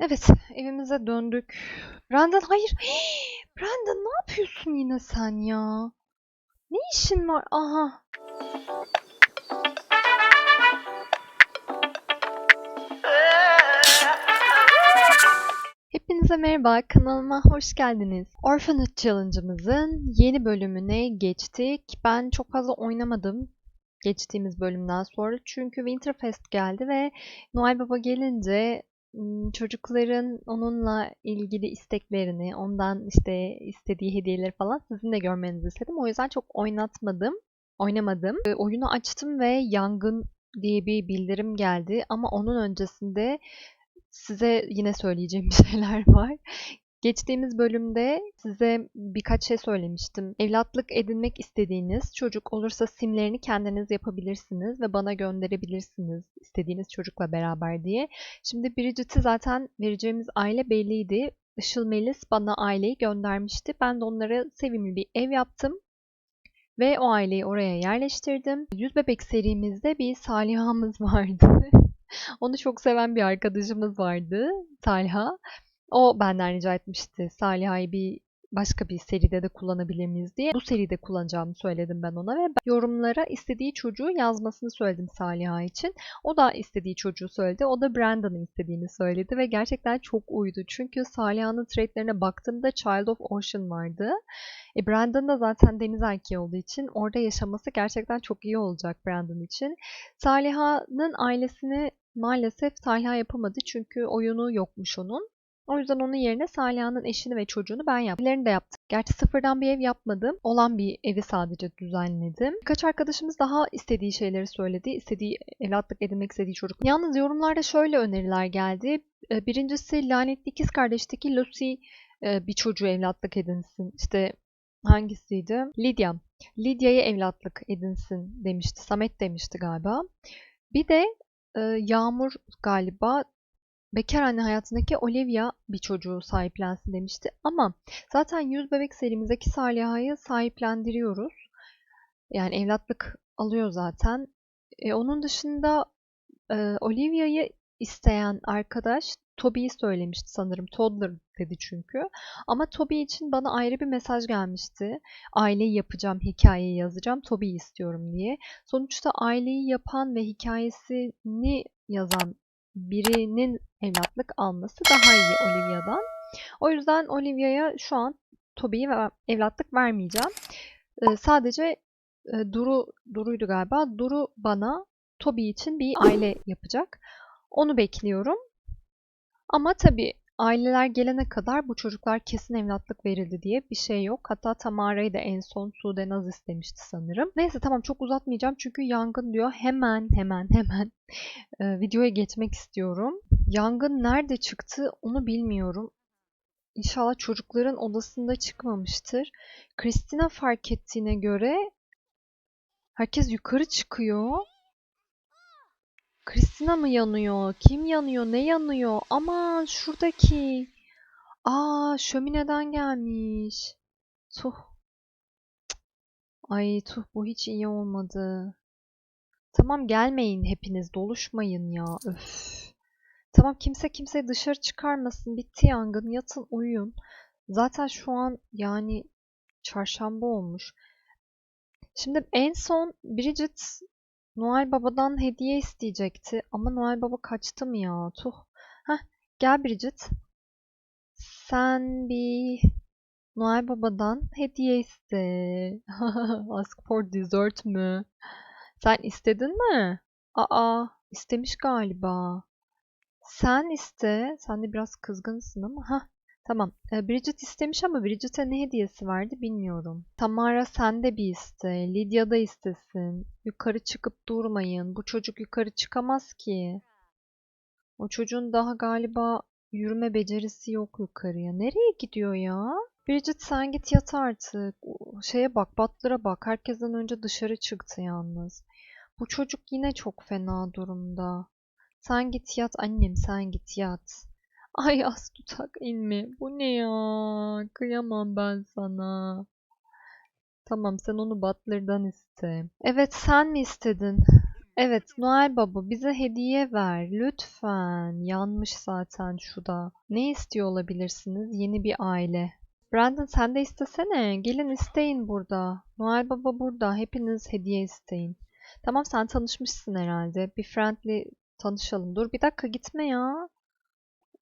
Evet, evimize döndük. Brandon, hayır. Brandon, ne yapıyorsun yine sen ya? Ne işin var? Aha. Hepinize merhaba, kanalıma hoş geldiniz. Orphanage Challenge'ımızın yeni bölümüne geçtik. Ben çok fazla oynamadım geçtiğimiz bölümden sonra. Çünkü Winterfest geldi ve Noel Baba gelince çocukların onunla ilgili isteklerini, ondan işte istediği hediyeleri falan sizin de görmenizi istedim. O yüzden çok oynatmadım, oynamadım. Oyunu açtım ve yangın diye bir bildirim geldi ama onun öncesinde size yine söyleyeceğim şeyler var. Geçtiğimiz bölümde size birkaç şey söylemiştim. Evlatlık edinmek istediğiniz çocuk olursa simlerini kendiniz yapabilirsiniz ve bana gönderebilirsiniz istediğiniz çocukla beraber diye. Şimdi Bridget'i zaten vereceğimiz aile belliydi. Işıl Melis bana aileyi göndermişti. Ben de onlara sevimli bir ev yaptım. Ve o aileyi oraya yerleştirdim. Yüz Bebek serimizde bir Saliha'mız vardı. Onu çok seven bir arkadaşımız vardı, Talha. O benden rica etmişti Saliha'yı bir başka bir seride de kullanabilir miyiz diye. Bu seride kullanacağımı söyledim ben ona ve ben yorumlara istediği çocuğu yazmasını söyledim Saliha için. O da istediği çocuğu söyledi. O da Brandon'ın istediğini söyledi ve gerçekten çok uydu. Çünkü Saliha'nın trade'lerine baktığımda Child of Ocean vardı. E Brandon da zaten deniz erkeği olduğu için orada yaşaması gerçekten çok iyi olacak Brandon için. Saliha'nın ailesini maalesef Talha yapamadı çünkü oyunu yokmuş onun. O yüzden onun yerine Saliha'nın eşini ve çocuğunu ben yaptım. Evlerini de yaptım. Gerçi sıfırdan bir ev yapmadım. Olan bir evi sadece düzenledim. Birkaç arkadaşımız daha istediği şeyleri söyledi. İstediği evlatlık edinmek istediği çocuk. Yalnız yorumlarda şöyle öneriler geldi. E, Birincisi lanetli ikiz kardeşteki Lucy e, bir çocuğu evlatlık edinsin. İşte hangisiydi? Lydia. Lydia'yı evlatlık edinsin demişti. Samet demişti galiba. Bir de e, Yağmur galiba bekar anne hayatındaki Olivia bir çocuğu sahiplensin demişti. Ama zaten Yüz Bebek serimizdeki Saliha'yı sahiplendiriyoruz. Yani evlatlık alıyor zaten. E, onun dışında e, Olivia'yı isteyen arkadaş Toby'yi söylemişti sanırım. Toddler dedi çünkü. Ama Toby için bana ayrı bir mesaj gelmişti. Aileyi yapacağım, hikayeyi yazacağım, Toby'yi istiyorum diye. Sonuçta aileyi yapan ve hikayesini yazan birinin evlatlık alması daha iyi Olivia'dan. O yüzden Olivia'ya şu an Toby'yi evlatlık vermeyeceğim. Ee, sadece e, Duru, Duru'ydu galiba. Duru bana Toby için bir aile yapacak. Onu bekliyorum. Ama tabii aileler gelene kadar bu çocuklar kesin evlatlık verildi diye bir şey yok. Hatta Tamara'yı da en son Sude Naz istemişti sanırım. Neyse tamam çok uzatmayacağım çünkü yangın diyor. Hemen hemen hemen e, videoya geçmek istiyorum. Yangın nerede çıktı onu bilmiyorum. İnşallah çocukların odasında çıkmamıştır. Christina fark ettiğine göre herkes yukarı çıkıyor. Christina mı yanıyor? Kim yanıyor? Ne yanıyor? Aman şuradaki. Aa şömineden gelmiş. Tuh. Ay tuh bu hiç iyi olmadı. Tamam gelmeyin hepiniz doluşmayın ya. Öf. Tamam kimse kimseyi dışarı çıkarmasın. Bitti yangın. Yatın uyuyun. Zaten şu an yani çarşamba olmuş. Şimdi en son Bridget Noel Baba'dan hediye isteyecekti. Ama Noel Baba kaçtı mı ya? Tuh. Heh, gel Bridget. Sen bir Noel Baba'dan hediye iste. Ask for dessert mü? Sen istedin mi? Aa, istemiş galiba. Sen iste. Sen de biraz kızgınsın ama. Hah, Tamam. E, Bridget istemiş ama Bridget'e ne hediyesi verdi bilmiyorum. Tamara sen de bir iste. Lydia da istesin. Yukarı çıkıp durmayın. Bu çocuk yukarı çıkamaz ki. O çocuğun daha galiba yürüme becerisi yok yukarıya. Nereye gidiyor ya? Bridget sen git yat artık. Şeye bak, Butler'a bak. Herkesten önce dışarı çıktı yalnız. Bu çocuk yine çok fena durumda. Sen git yat annem, sen git yat. Ay az tutak inme. Bu ne ya? Kıyamam ben sana. Tamam sen onu Butler'dan iste. Evet sen mi istedin? Evet, Noel Baba bize hediye ver lütfen. Yanmış zaten şu da. Ne istiyor olabilirsiniz? Yeni bir aile. Brandon sen de istesene. Gelin isteyin burada. Noel Baba burada. Hepiniz hediye isteyin. Tamam sen tanışmışsın herhalde. Bir friendly tanışalım. Dur bir dakika gitme ya.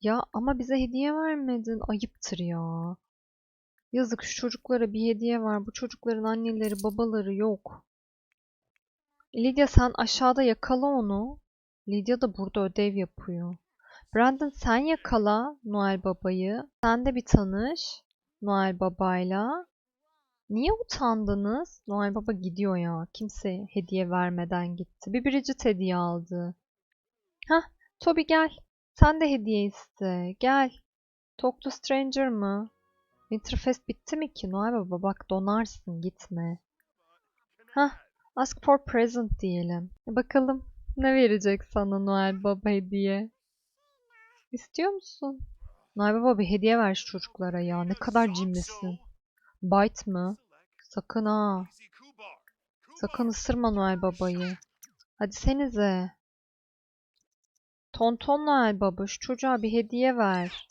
Ya ama bize hediye vermedin. Ayıptır ya. Yazık şu çocuklara bir hediye var. Bu çocukların anneleri babaları yok. Lydia sen aşağıda yakala onu. Lydia da burada ödev yapıyor. Brandon sen yakala Noel Baba'yı. Sen de bir tanış Noel Baba'yla. Niye utandınız? Noel Baba gidiyor ya. Kimse hediye vermeden gitti. Bir Bridget hediye aldı. Hah, Toby gel. Sen de hediye iste. Gel. Talk to Stranger mı? Winterfest bitti mi ki? Noel Baba bak donarsın gitme. Hah, ask for present diyelim. E, Bakalım ne verecek sana Noel Baba hediye? İstiyor musun? Noel Baba bir hediye ver şu çocuklara ya. Ne kadar cimrisin. Bite mı? Sakın ha. Sakın ısırma Noel Baba'yı. Hadi senize. Tonton Noel Baba şu çocuğa bir hediye ver.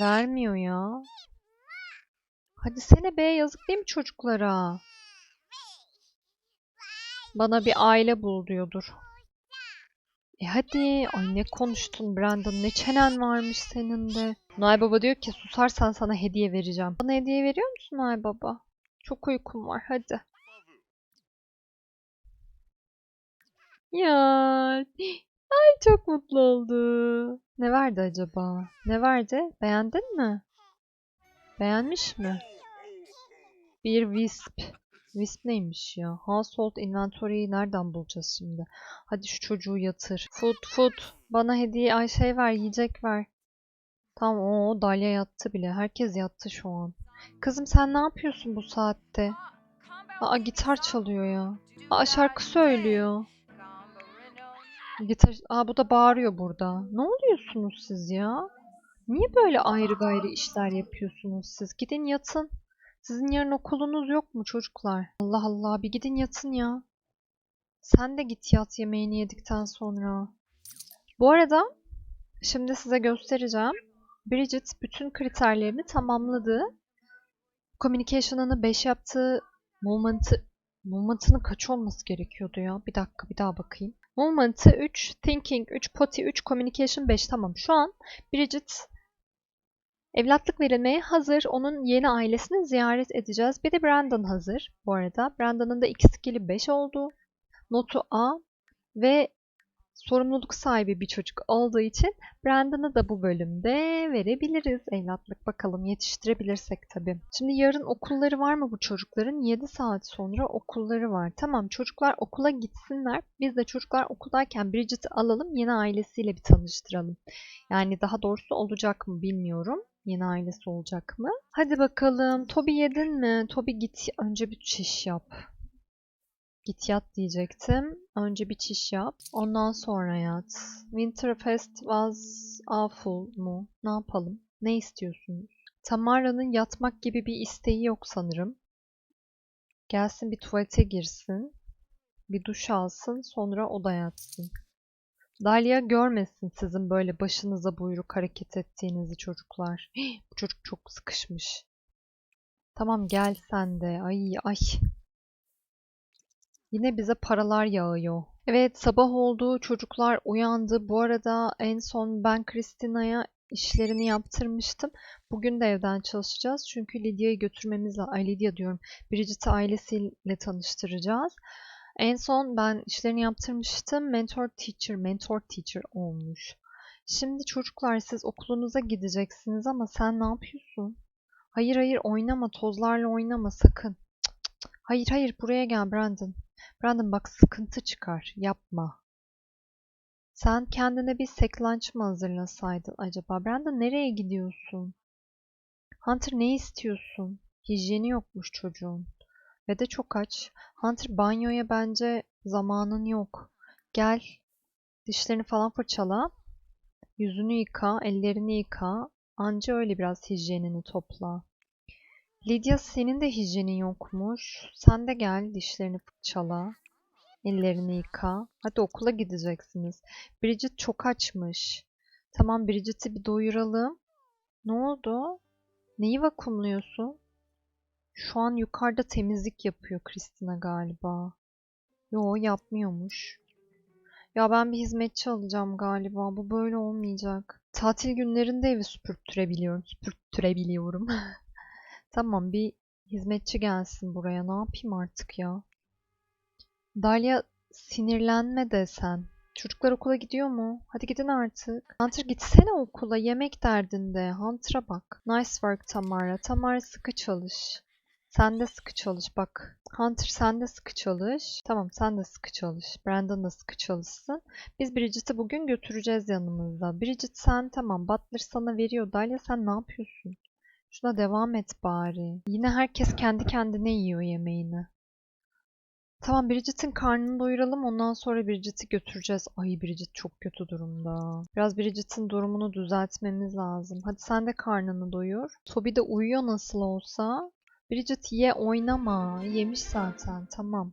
Vermiyor ya. Hadi sene be yazık değil mi çocuklara? Bana bir aile bul diyordur. E hadi. Ay ne konuştun Brandon. Ne çenen varmış senin de. Noel Baba diyor ki susarsan sana hediye vereceğim. Bana hediye veriyor musun Noel Baba? Çok uykum var hadi. Ya. Ay çok mutlu oldu. Ne verdi acaba? Ne verdi? Beğendin mi? Beğenmiş mi? Bir wisp. Wisp neymiş ya? Household inventory'yi nereden bulacağız şimdi? Hadi şu çocuğu yatır. Food food. Bana hediye ay şey ver yiyecek ver. Tamam o Dalya yattı bile. Herkes yattı şu an. Kızım sen ne yapıyorsun bu saatte? Aa gitar çalıyor ya. Aa şarkı söylüyor. Gitar Aa bu da bağırıyor burada. Ne oluyorsunuz siz ya? Niye böyle ayrı gayrı işler yapıyorsunuz siz? Gidin yatın. Sizin yarın okulunuz yok mu çocuklar? Allah Allah bir gidin yatın ya. Sen de git yat yemeğini yedikten sonra. Bu arada şimdi size göstereceğim. Bridget bütün kriterlerini tamamladı. Communication'ını 5 yaptı. Movement'ı Movement'ının kaç olması gerekiyordu ya? Bir dakika bir daha bakayım. Movement'ı 3, Thinking 3, Potty 3, Communication 5. Tamam şu an Bridget Evlatlık verilmeye hazır. Onun yeni ailesini ziyaret edeceğiz. Bir de Brandon hazır bu arada. Brandon'ın da iki skill'i 5 oldu. Notu A ve sorumluluk sahibi bir çocuk olduğu için Brandon'ı da bu bölümde verebiliriz evlatlık. Bakalım yetiştirebilirsek tabii. Şimdi yarın okulları var mı bu çocukların? 7 saat sonra okulları var. Tamam çocuklar okula gitsinler. Biz de çocuklar okuldayken Bridget'i alalım yeni ailesiyle bir tanıştıralım. Yani daha doğrusu olacak mı bilmiyorum. Yeni ailesi olacak mı? Hadi bakalım. Toby yedin mi? Toby git önce bir çiş yap. Git yat diyecektim. Önce bir çiş yap. Ondan sonra yat. Winterfest was awful mu? Ne yapalım? Ne istiyorsunuz? Tamara'nın yatmak gibi bir isteği yok sanırım. Gelsin bir tuvalete girsin. Bir duş alsın. Sonra o da yatsın. Dalia görmesin sizin böyle başınıza buyruk hareket ettiğinizi çocuklar. Hii, bu çocuk çok sıkışmış. Tamam gel sen de. Ay ay. Yine bize paralar yağıyor. Evet sabah oldu. Çocuklar uyandı. Bu arada en son ben Christina'ya işlerini yaptırmıştım. Bugün de evden çalışacağız. Çünkü Lydia'yı götürmemiz lazım. Ay Lydia diyorum. Bridget'i ailesiyle tanıştıracağız. En son ben işlerini yaptırmıştım. Mentor teacher, mentor teacher olmuş. Şimdi çocuklar siz okulunuza gideceksiniz ama sen ne yapıyorsun? Hayır hayır oynama, tozlarla oynama sakın. Hayır hayır buraya gel Brandon. Brandon bak sıkıntı çıkar. Yapma. Sen kendine bir lunch mı hazırlasaydın acaba? Brandon nereye gidiyorsun? Hunter ne istiyorsun? Hijyeni yokmuş çocuğun. Ve de çok aç. Hunter banyoya bence zamanın yok. Gel. Dişlerini falan fırçala. Yüzünü yıka, ellerini yıka. Anca öyle biraz hijyenini topla. Lydia senin de hijyenin yokmuş. Sen de gel dişlerini fırçala. Ellerini yıka. Hadi okula gideceksiniz. Bridget çok açmış. Tamam Bridget'i bir doyuralım. Ne oldu? Neyi vakumluyorsun? Şu an yukarıda temizlik yapıyor Kristina galiba. Yo yapmıyormuş. Ya ben bir hizmetçi alacağım galiba. Bu böyle olmayacak. Tatil günlerinde evi süpürttürebiliyorum. Süpürttürebiliyorum. Tamam bir hizmetçi gelsin buraya. Ne yapayım artık ya? Dalia sinirlenme desen. Çocuklar okula gidiyor mu? Hadi gidin artık. Hunter gitsene okula. Yemek derdinde. Hunter'a bak. Nice work Tamara. Tamara sıkı çalış. Sen de sıkı çalış bak. Hunter sen de sıkı çalış. Tamam sen de sıkı çalış. Brandon da sıkı çalışsın. Biz Bridget'i bugün götüreceğiz yanımızda. Bridget sen tamam Butler sana veriyor. Dalia sen ne yapıyorsun? Şuna devam et bari. Yine herkes kendi kendine yiyor yemeğini. Tamam Bridget'in karnını doyuralım ondan sonra Bridget'i götüreceğiz. Ay Bridget çok kötü durumda. Biraz Bridget'in durumunu düzeltmemiz lazım. Hadi sen de karnını doyur. Toby de uyuyor nasıl olsa. Bridget ye oynama. Yemiş zaten tamam.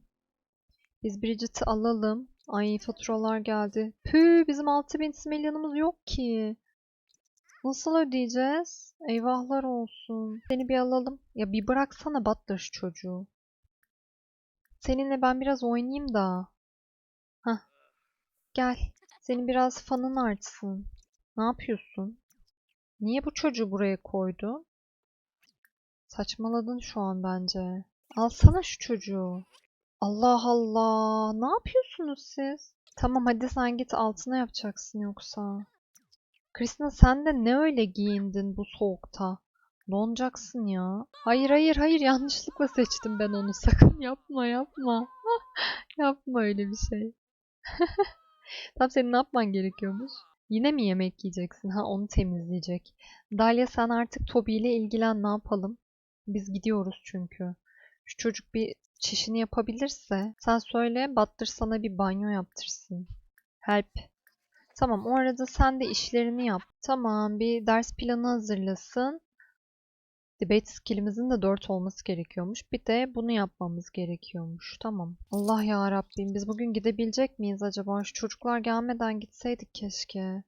Biz Bridget'i alalım. Ay faturalar geldi. Püh bizim 6000 smelyanımız yok ki. Nasıl ödeyeceğiz? Eyvahlar olsun. Seni bir alalım. Ya bir bıraksana Butler çocuğu. Seninle ben biraz oynayayım da. Hah. Gel. Senin biraz fanın artsın. Ne yapıyorsun? Niye bu çocuğu buraya koydun? Saçmaladın şu an bence. Alsana şu çocuğu. Allah Allah. Ne yapıyorsunuz siz? Tamam hadi sen git altına yapacaksın yoksa. Kristina sen de ne öyle giyindin bu soğukta? Donacaksın ya. Hayır hayır hayır yanlışlıkla seçtim ben onu. Sakın yapma yapma. yapma öyle bir şey. Tam senin ne yapman gerekiyormuş? Yine mi yemek yiyeceksin? Ha onu temizleyecek. Dalia sen artık Toby ile ilgilen ne yapalım? Biz gidiyoruz çünkü. Şu çocuk bir çişini yapabilirse sen söyle Butler sana bir banyo yaptırsın. Help. Tamam o arada sen de işlerini yap. Tamam bir ders planı hazırlasın. Debate skillimizin de 4 olması gerekiyormuş. Bir de bunu yapmamız gerekiyormuş. Tamam. Allah ya Rabbim biz bugün gidebilecek miyiz acaba? Şu çocuklar gelmeden gitseydik keşke.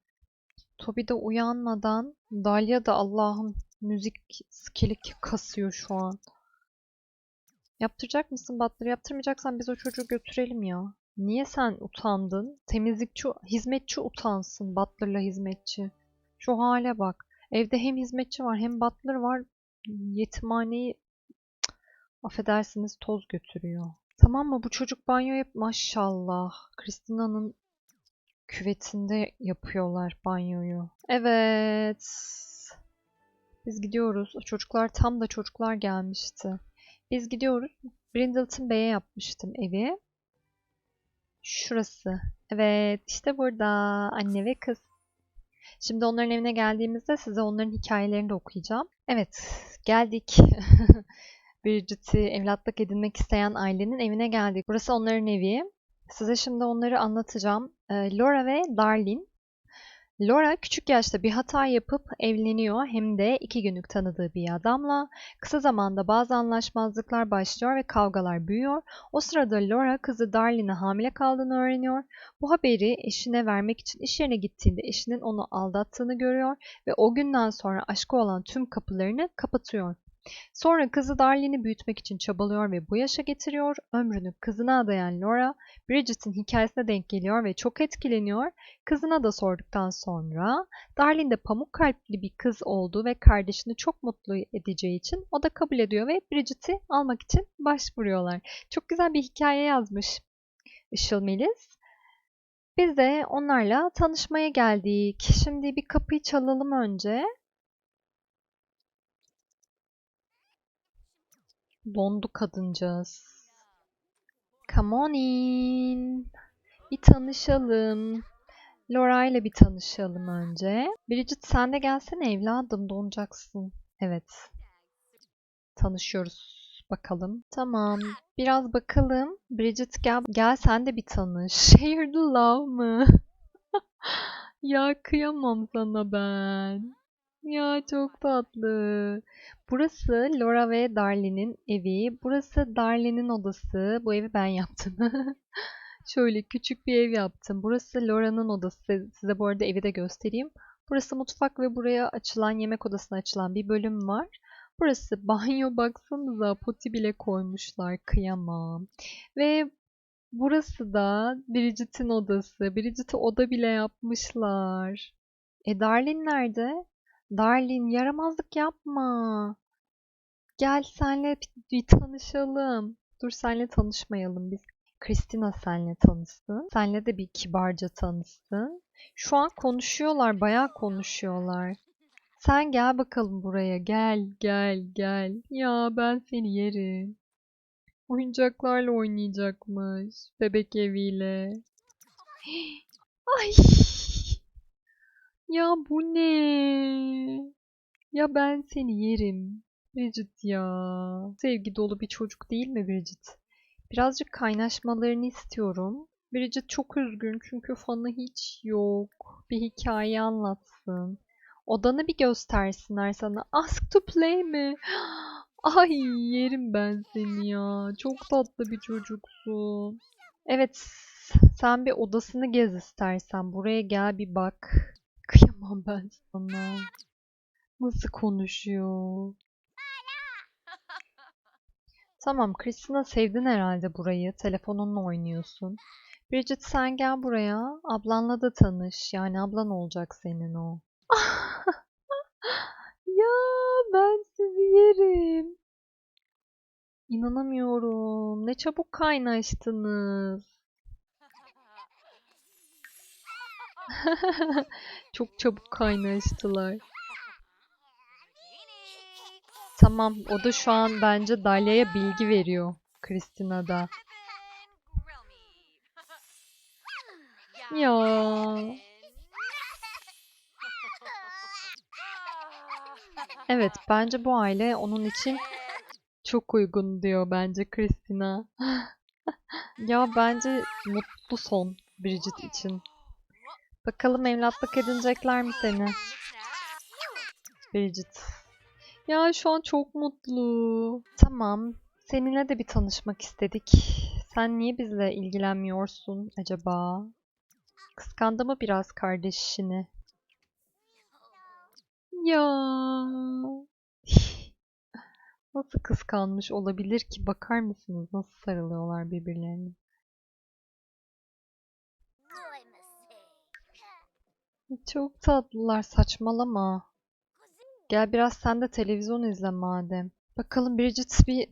Toby de uyanmadan Dalia da Allah'ım müzik skilli kasıyor şu an. Yaptıracak mısın Butler? Yaptırmayacaksan biz o çocuğu götürelim ya. Niye sen utandın? Temizlikçi, hizmetçi utansın Butler'la hizmetçi. Şu hale bak. Evde hem hizmetçi var hem Butler var. Yetimhaneyi Cık, affedersiniz toz götürüyor. Tamam mı? Bu çocuk banyo yap maşallah. Kristina'nın küvetinde yapıyorlar banyoyu. Evet. Biz gidiyoruz. Çocuklar tam da çocuklar gelmişti. Biz gidiyoruz. Brindleton Bey'e yapmıştım evi. Şurası. Evet, işte burada anne ve kız. Şimdi onların evine geldiğimizde size onların hikayelerini de okuyacağım. Evet, geldik. Bridget'i evlatlık edinmek isteyen ailenin evine geldik. Burası onların evi. Size şimdi onları anlatacağım. Ee, Laura ve Darlene. Laura küçük yaşta bir hata yapıp evleniyor hem de iki günlük tanıdığı bir adamla. Kısa zamanda bazı anlaşmazlıklar başlıyor ve kavgalar büyüyor. O sırada Laura kızı Darlene'e hamile kaldığını öğreniyor. Bu haberi eşine vermek için iş yerine gittiğinde eşinin onu aldattığını görüyor ve o günden sonra aşkı olan tüm kapılarını kapatıyor. Sonra kızı Darlene'i büyütmek için çabalıyor ve bu yaşa getiriyor. Ömrünü kızına adayan Laura, Bridget'in hikayesine denk geliyor ve çok etkileniyor. Kızına da sorduktan sonra Darlene de pamuk kalpli bir kız olduğu ve kardeşini çok mutlu edeceği için o da kabul ediyor ve Bridget'i almak için başvuruyorlar. Çok güzel bir hikaye yazmış Işıl Melis. Biz de onlarla tanışmaya geldik. Şimdi bir kapıyı çalalım önce. Dondu kadıncağız. Come on in. Bir tanışalım. Laura ile bir tanışalım önce. Bridget sen de gelsene evladım donacaksın. Evet. Tanışıyoruz. Bakalım. Tamam. Biraz bakalım. Bridget gel, gel sen de bir tanış. Share the love mı? ya kıyamam sana ben. Ya çok tatlı. Burası Laura ve Darlene'in evi. Burası Darlene'in odası. Bu evi ben yaptım. Şöyle küçük bir ev yaptım. Burası Laura'nın odası. Size bu arada evi de göstereyim. Burası mutfak ve buraya açılan yemek odasına açılan bir bölüm var. Burası banyo baksanıza poti bile koymuşlar kıyamam. Ve burası da Bridget'in odası. Bridget'e oda bile yapmışlar. E Darlin nerede? Darlin yaramazlık yapma. Gel senle bir tanışalım. Dur senle tanışmayalım biz. Christina senle tanışsın. Senle de bir kibarca tanışsın. Şu an konuşuyorlar, bayağı konuşuyorlar. Sen gel bakalım buraya. Gel, gel, gel. Ya ben seni yerim. Oyuncaklarla oynayacakmış. Bebek eviyle. Ay. Ya bu ne? Ya ben seni yerim. Bridget ya. Sevgi dolu bir çocuk değil mi Bridget? Birazcık kaynaşmalarını istiyorum. Bridget çok üzgün çünkü fanı hiç yok. Bir hikaye anlatsın. Odanı bir göstersinler sana. Ask to play mi? Ay yerim ben seni ya. Çok tatlı bir çocuksun. Evet, sen bir odasını gez istersen. Buraya gel bir bak. Kıyamam ben sana. Nasıl konuşuyor? Tamam, Christina sevdin herhalde burayı. Telefonunla oynuyorsun. Bridget sen gel buraya. Ablanla da tanış. Yani ablan olacak senin o. ya ben sizi yerim. İnanamıyorum. Ne çabuk kaynaştınız. Çok çabuk kaynaştılar. Tamam, o da şu an bence Dalia'ya bilgi veriyor. Christina da. Ya. Evet, bence bu aile onun için çok uygun diyor bence Christina. Ya bence mutlu son Bridget için. Bakalım evlatlık edinecekler mi seni? Bridget. Ya şu an çok mutlu. Tamam. Seninle de bir tanışmak istedik. Sen niye bizle ilgilenmiyorsun acaba? Kıskandı mı biraz kardeşini? Ya. Nasıl kıskanmış olabilir ki? Bakar mısınız nasıl sarılıyorlar birbirlerine? Çok tatlılar, saçmalama. Gel biraz sen de televizyon izle madem. Bakalım Bridget bir...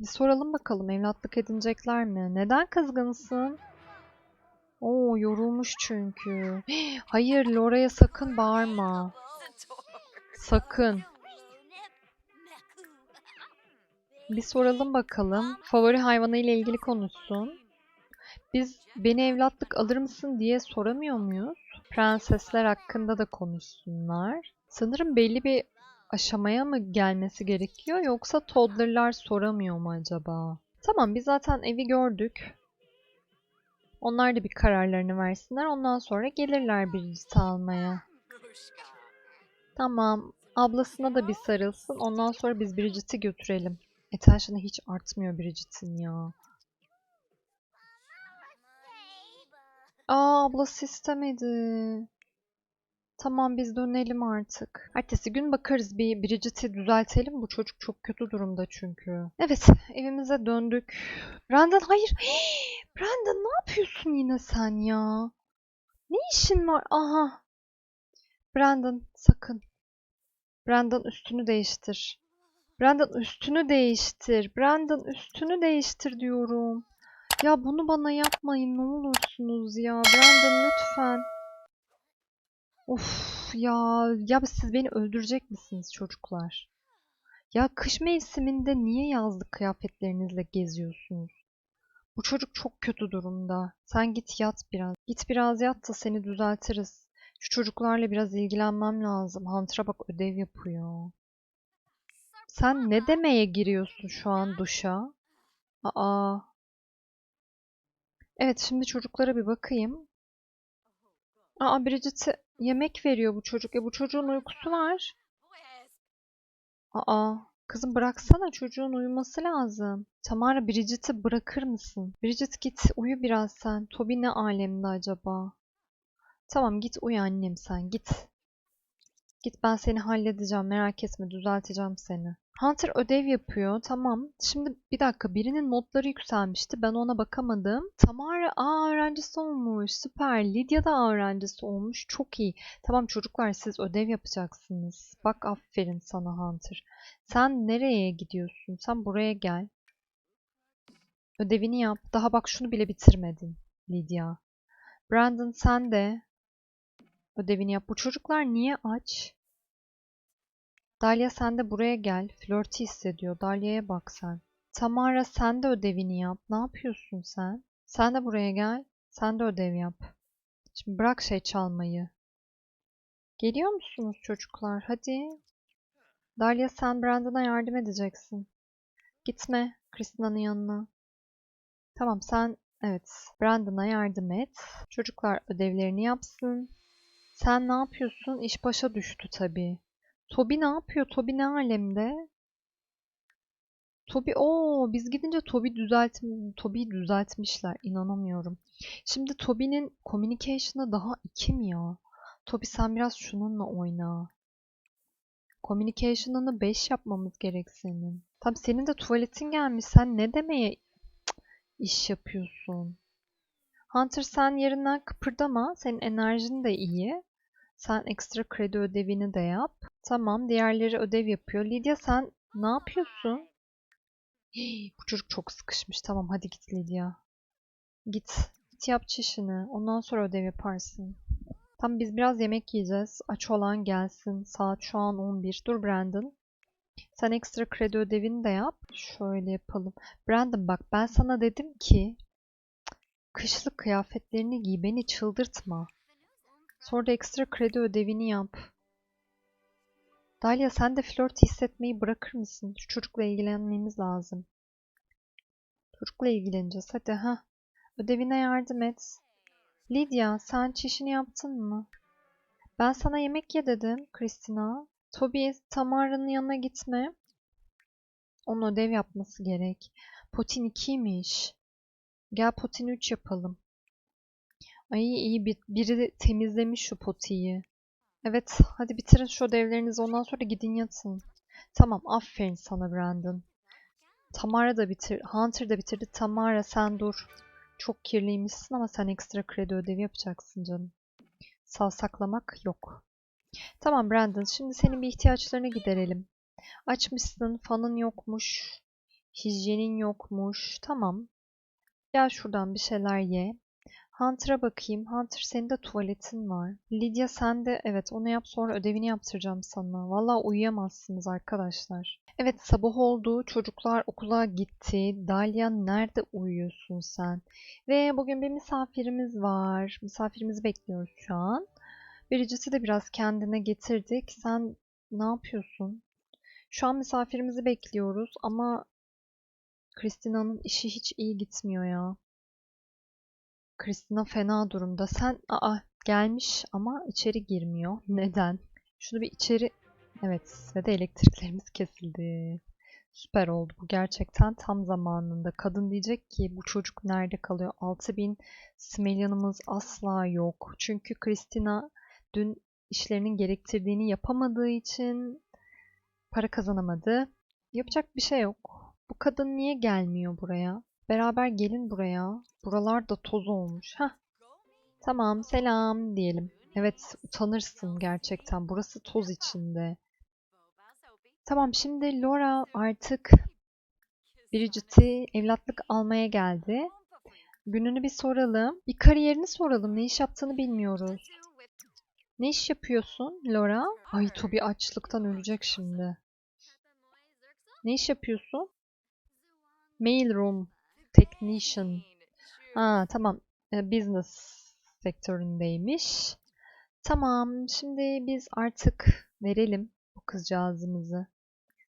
Bir soralım bakalım evlatlık edinecekler mi? Neden kızgınsın? Oo yorulmuş çünkü. Hayır Laura'ya sakın bağırma. Sakın. Bir soralım bakalım. Favori hayvanı ile ilgili konuşsun. Biz beni evlatlık alır mısın diye soramıyor muyuz? Prensesler hakkında da konuşsunlar. Sanırım belli bir aşamaya mı gelmesi gerekiyor yoksa toddlerlar soramıyor mu acaba? Tamam biz zaten evi gördük. Onlar da bir kararlarını versinler. Ondan sonra gelirler Bridget'i almaya. Tamam. Ablasına da bir sarılsın. Ondan sonra biz Bridget'i götürelim. Attention'ı hiç artmıyor Bridget'in ya. Aa ablası istemedi. Tamam biz dönelim artık. Ertesi gün bakarız bir Bridget'i düzeltelim. Bu çocuk çok kötü durumda çünkü. Evet evimize döndük. Brandon hayır. Brandon ne yapıyorsun yine sen ya? Ne işin var? Aha. Brandon sakın. Brandon üstünü değiştir. Brandon üstünü değiştir. Brandon üstünü değiştir diyorum. Ya bunu bana yapmayın ne olursunuz ya. Brandon lütfen. Of ya. Ya siz beni öldürecek misiniz çocuklar? Ya kış mevsiminde niye yazlık kıyafetlerinizle geziyorsunuz? Bu çocuk çok kötü durumda. Sen git yat biraz. Git biraz yat da seni düzeltiriz. Şu çocuklarla biraz ilgilenmem lazım. Hunter'a bak ödev yapıyor. Sen ne demeye giriyorsun şu an duşa? Aa. Evet şimdi çocuklara bir bakayım. Aa Bridget'e yemek veriyor bu çocuk. E bu çocuğun uykusu var. Aa Kızım bıraksana çocuğun uyuması lazım. Tamara Bridget'i bırakır mısın? Bridget git uyu biraz sen. Toby ne alemde acaba? Tamam git uyu annem sen git. Git ben seni halledeceğim merak etme düzelteceğim seni. Hunter ödev yapıyor tamam. Şimdi bir dakika birinin notları yükselmişti ben ona bakamadım. Tamara A öğrencisi olmuş süper. Lydia da A öğrencisi olmuş çok iyi. Tamam çocuklar siz ödev yapacaksınız. Bak aferin sana Hunter. Sen nereye gidiyorsun? Sen buraya gel. Ödevini yap. Daha bak şunu bile bitirmedin Lydia. Brandon sen de ödevini yap. Bu çocuklar niye aç? Dalia sen de buraya gel. Flörtü hissediyor. Dalia'ya bak sen. Tamara sen de ödevini yap. Ne yapıyorsun sen? Sen de buraya gel. Sen de ödev yap. Şimdi bırak şey çalmayı. Geliyor musunuz çocuklar? Hadi. Dalia sen Brandon'a yardım edeceksin. Gitme Kristina'nın yanına. Tamam sen evet Brandon'a yardım et. Çocuklar ödevlerini yapsın. Sen ne yapıyorsun? İş başa düştü tabii. Toby ne yapıyor? Toby ne alemde? Toby o biz gidince Toby düzelt Toby'yi düzeltmişler. İnanamıyorum. Şimdi Toby'nin communication'ı daha 2 mi ya? Toby sen biraz şununla oyna. Communication'ını 5 yapmamız gerek senin. Tam senin de tuvaletin gelmiş. Sen ne demeye iş yapıyorsun? Hunter sen yerinden kıpırdama. Senin enerjin de iyi. Sen ekstra kredi ödevini de yap. Tamam, diğerleri ödev yapıyor. Lydia sen ne yapıyorsun? Hii, bu çocuk çok sıkışmış. Tamam hadi git Lydia. Git. Git yap çişini. Ondan sonra ödev yaparsın. Tamam biz biraz yemek yiyeceğiz. Aç olan gelsin. Saat şu an 11. Dur Brandon. Sen ekstra kredi ödevini de yap. Şöyle yapalım. Brandon bak ben sana dedim ki kışlık kıyafetlerini giy beni çıldırtma. Sonra da ekstra kredi ödevini yap. Dalia sen de flört hissetmeyi bırakır mısın? Şu çocukla ilgilenmemiz lazım. Çocukla ilgileneceğiz. Hadi ha. Ödevine yardım et. Lydia sen çişini yaptın mı? Ben sana yemek ye dedim Kristina. Toby Tamara'nın yanına gitme. Onun ödev yapması gerek. Potin 2'ymiş. Gel Potin 3 yapalım. Ay iyi bir, biri temizlemiş şu potiyi. Evet hadi bitirin şu ödevlerinizi ondan sonra gidin yatın. Tamam aferin sana Brandon. Tamara da bitir, Hunter da bitirdi. Tamara sen dur. Çok kirliymişsin ama sen ekstra kredi ödevi yapacaksın canım. Savsaklamak yok. Tamam Brandon şimdi senin bir ihtiyaçlarını giderelim. Açmışsın fanın yokmuş. Hijyenin yokmuş. Tamam. Gel şuradan bir şeyler ye. Hunter'a bakayım. Hunter senin de tuvaletin var. Lydia sen de evet onu yap sonra ödevini yaptıracağım sana. Valla uyuyamazsınız arkadaşlar. Evet sabah oldu. Çocuklar okula gitti. Dalia nerede uyuyorsun sen? Ve bugün bir misafirimiz var. Misafirimizi bekliyoruz şu an. Biricisi de biraz kendine getirdik. Sen ne yapıyorsun? Şu an misafirimizi bekliyoruz ama Kristina'nın işi hiç iyi gitmiyor ya. Kristina fena durumda. Sen aa gelmiş ama içeri girmiyor. Neden? Şunu bir içeri... Evet ve de elektriklerimiz kesildi. Süper oldu bu gerçekten tam zamanında. Kadın diyecek ki bu çocuk nerede kalıyor? 6000 smelyanımız asla yok. Çünkü Kristina dün işlerinin gerektirdiğini yapamadığı için para kazanamadı. Yapacak bir şey yok. Bu kadın niye gelmiyor buraya? Beraber gelin buraya. Buralar da toz olmuş. Heh. Tamam selam diyelim. Evet utanırsın gerçekten. Burası toz içinde. Tamam şimdi Laura artık Bridget'i evlatlık almaya geldi. Gününü bir soralım. Bir kariyerini soralım. Ne iş yaptığını bilmiyoruz. Ne iş yapıyorsun Laura? Ay Toby açlıktan ölecek şimdi. Ne iş yapıyorsun? Mail room technician. Ha tamam. E, business sektöründeymiş. Tamam. Şimdi biz artık verelim bu kızcağızımızı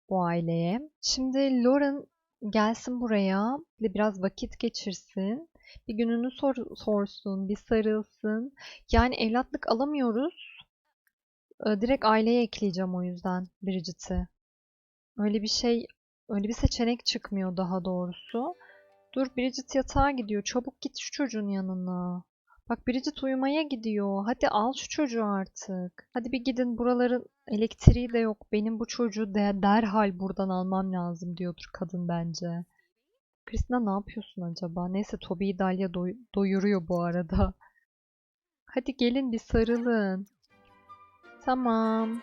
bu aileye. Şimdi Lauren gelsin buraya biraz vakit geçirsin. Bir gününü sor, sorsun, bir sarılsın. Yani evlatlık alamıyoruz. E, direkt aileye ekleyeceğim o yüzden Bridget'i. öyle bir şey, öyle bir seçenek çıkmıyor daha doğrusu. Dur Bridget yatağa gidiyor. Çabuk git şu çocuğun yanına. Bak Bridget uyumaya gidiyor. Hadi al şu çocuğu artık. Hadi bir gidin buraların elektriği de yok. Benim bu çocuğu de derhal buradan almam lazım diyordur kadın bence. Kristina ne yapıyorsun acaba? Neyse Toby'yi Dalia doy- doyuruyor bu arada. Hadi gelin bir sarılın. Tamam.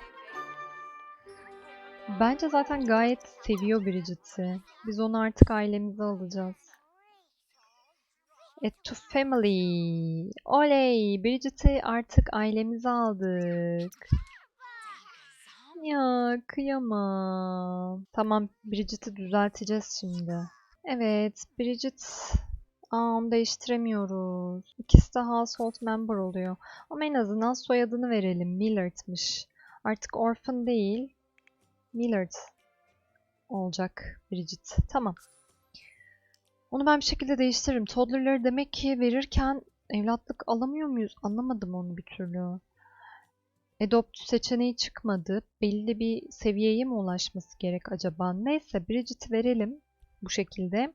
Bence zaten gayet seviyor Bridget'i. Biz onu artık ailemize alacağız. E to family. Oley! Bridget'i artık ailemize aldık. Ya kıyamam. Tamam Bridget'i düzelteceğiz şimdi. Evet Bridget Aa, değiştiremiyoruz. İkisi de household member oluyor. Ama en azından soyadını verelim. Millard'mış. Artık orphan değil. Millard olacak Bridget. Tamam. Onu ben bir şekilde değiştiririm. Toddler'ları demek ki verirken evlatlık alamıyor muyuz? Anlamadım onu bir türlü. Adopt seçeneği çıkmadı. Belli bir seviyeye mi ulaşması gerek acaba? Neyse Bridget'i verelim bu şekilde.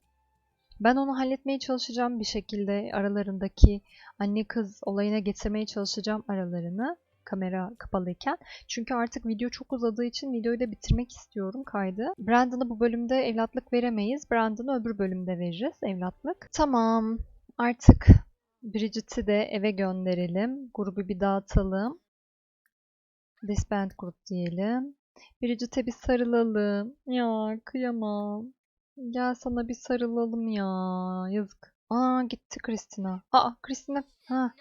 Ben onu halletmeye çalışacağım bir şekilde aralarındaki anne kız olayına getirmeye çalışacağım aralarını kamera kapalıyken. Çünkü artık video çok uzadığı için videoyu da bitirmek istiyorum kaydı. Brandon'a bu bölümde evlatlık veremeyiz. Brandon'a öbür bölümde veririz evlatlık. Tamam artık Bridget'i de eve gönderelim. Grubu bir dağıtalım. Disband grup diyelim. Bridget'e bir sarılalım. Ya kıyamam. Gel sana bir sarılalım ya. Yazık. Aa gitti Kristina. Aa Kristina. Ha.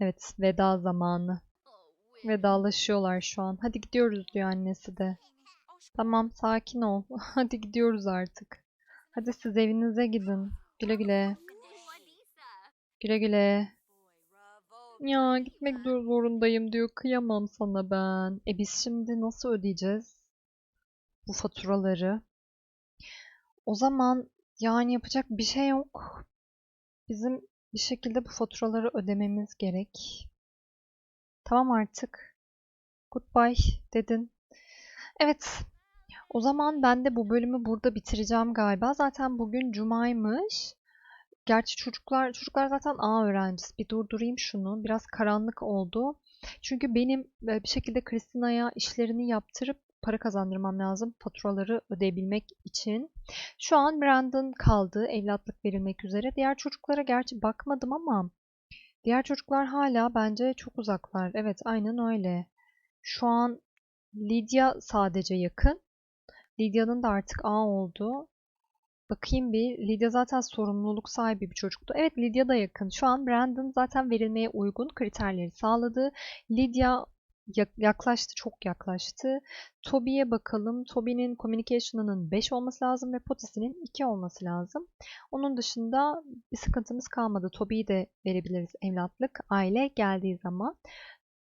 Evet veda zamanı. Vedalaşıyorlar şu an. Hadi gidiyoruz diyor annesi de. Tamam sakin ol. Hadi gidiyoruz artık. Hadi siz evinize gidin. Güle güle. Güle güle. Ya gitmek zor- zorundayım diyor. Kıyamam sana ben. E biz şimdi nasıl ödeyeceğiz bu faturaları? O zaman yani yapacak bir şey yok. Bizim bir şekilde bu faturaları ödememiz gerek. Tamam artık. Goodbye dedin. Evet. O zaman ben de bu bölümü burada bitireceğim galiba. Zaten bugün cumaymış. Gerçi çocuklar çocuklar zaten A öğrencisi. Bir durdurayım şunu. Biraz karanlık oldu. Çünkü benim e, bir şekilde Kristina'ya işlerini yaptırıp para kazandırmam lazım faturaları ödeyebilmek için. Şu an Brandon kaldı evlatlık verilmek üzere. Diğer çocuklara gerçi bakmadım ama diğer çocuklar hala bence çok uzaklar. Evet aynen öyle. Şu an Lydia sadece yakın. Lydia'nın da artık A oldu. Bakayım bir. Lydia zaten sorumluluk sahibi bir çocuktu. Evet Lydia da yakın. Şu an Brandon zaten verilmeye uygun kriterleri sağladı. Lydia yaklaştı, çok yaklaştı. Toby'ye bakalım. Toby'nin communication'ının 5 olması lazım ve Potisi'nin 2 olması lazım. Onun dışında bir sıkıntımız kalmadı. Toby'yi de verebiliriz evlatlık. Aile geldiği zaman.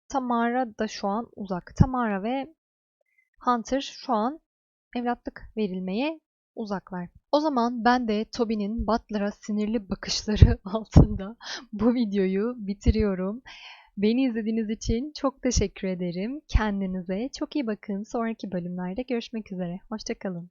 Tamara da şu an uzak. Tamara ve Hunter şu an evlatlık verilmeye uzaklar. O zaman ben de Toby'nin Butler'a sinirli bakışları altında bu videoyu bitiriyorum. Beni izlediğiniz için çok teşekkür ederim. Kendinize çok iyi bakın. Sonraki bölümlerde görüşmek üzere. Hoşçakalın.